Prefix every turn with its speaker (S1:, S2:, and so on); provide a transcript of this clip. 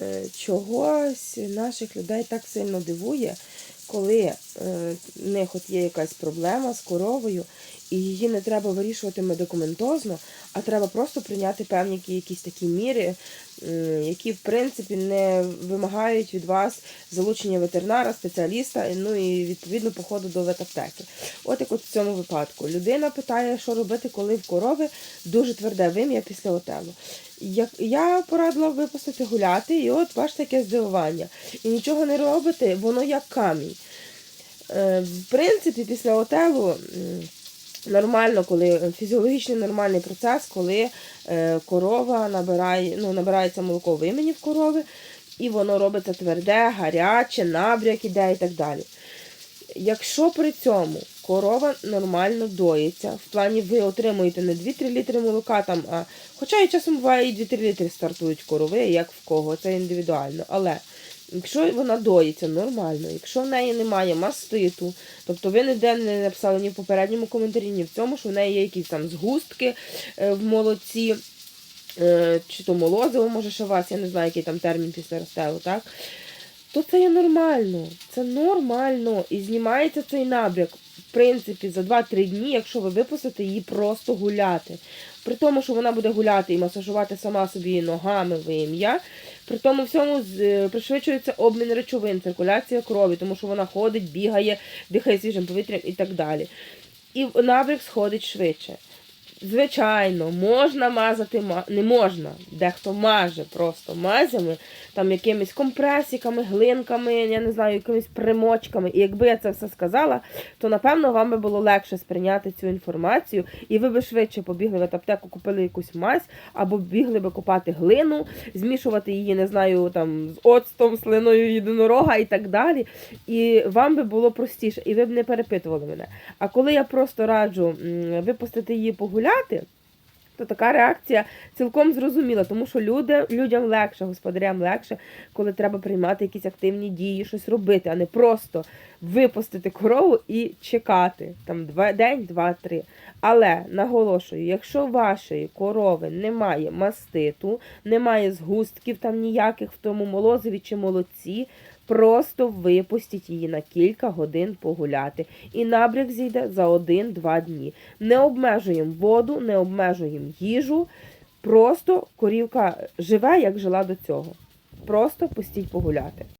S1: е, чогось наших людей так сильно дивує, коли е, в них от є якась проблема з коровою, і її не треба вирішувати медикаментозно, а треба просто прийняти певні якісь такі міри, які в принципі не вимагають від вас залучення ветеринара, спеціаліста, ну і відповідно походу до ветаптеки. От як от в цьому випадку. Людина питає, що робити, коли в корови дуже тверде вим'я після отелу. Я, я порадила випустити гуляти, і от бачите, яке здивування. І нічого не робите, воно як камінь. Е, в принципі, після отелу нормально, коли фізіологічний нормальний процес, коли е, корова набирає, ну, набирається молоко в імені в корови, і воно робиться тверде, гаряче, набряк іде і так далі. Якщо при цьому корова нормально доїться, в плані ви отримуєте не 2-3 літри молока, там, а, хоча і часом буває і 2-3 літри стартують корови, як в кого, це індивідуально. Але якщо вона доїться нормально, якщо в неї немає маститу, тобто ви ніде не написали ні в попередньому коментарі, ні в цьому, що в неї є якісь там згустки е, в молоці, е, чи то молозиво, може ще вас, я не знаю, який там термін після розтелу, так? то це є нормально. Це нормально. І знімається цей набряк, принципі, за 2-3 дні, якщо ви випустите її просто гуляти. При тому, що вона буде гуляти і масажувати сама собі ногами вим'я. При тому всьому е, пришвидшується обмін речовин, циркуляція крові, тому що вона ходить, бігає, дихає свіжим повітрям і так далі. І набрік сходить швидше. Звичайно, можна мазати, ма- не можна. Дехто маже просто мазями, там якимись компресиками, глинками, я не знаю, якимись примочками. І якби я це все сказала, то напевно вам би було легше сприйняти цю інформацію, і ви би швидше побігли в аптеку, купили якусь мазь, або бігли би купати глину, змішувати її, не знаю, там з оцтом, слиною єдинорога і так далі. І вам би було простіше, і ви б не перепитували мене. А коли я просто раджу випустити її погуляти, caráter. То така реакція цілком зрозуміла, тому що люди, людям легше, господарям легше, коли треба приймати якісь активні дії, щось робити, а не просто випустити корову і чекати там два, день, два-три. Але наголошую, якщо вашої корови немає маститу, немає згустків там ніяких в тому молозиві чи молоці, просто випустіть її на кілька годин погуляти. І набряк зійде за один-два дні. Не обмежуємо воду, не обмежуємо їжу. Просто корівка живе, як жила до цього. Просто пустіть погуляти.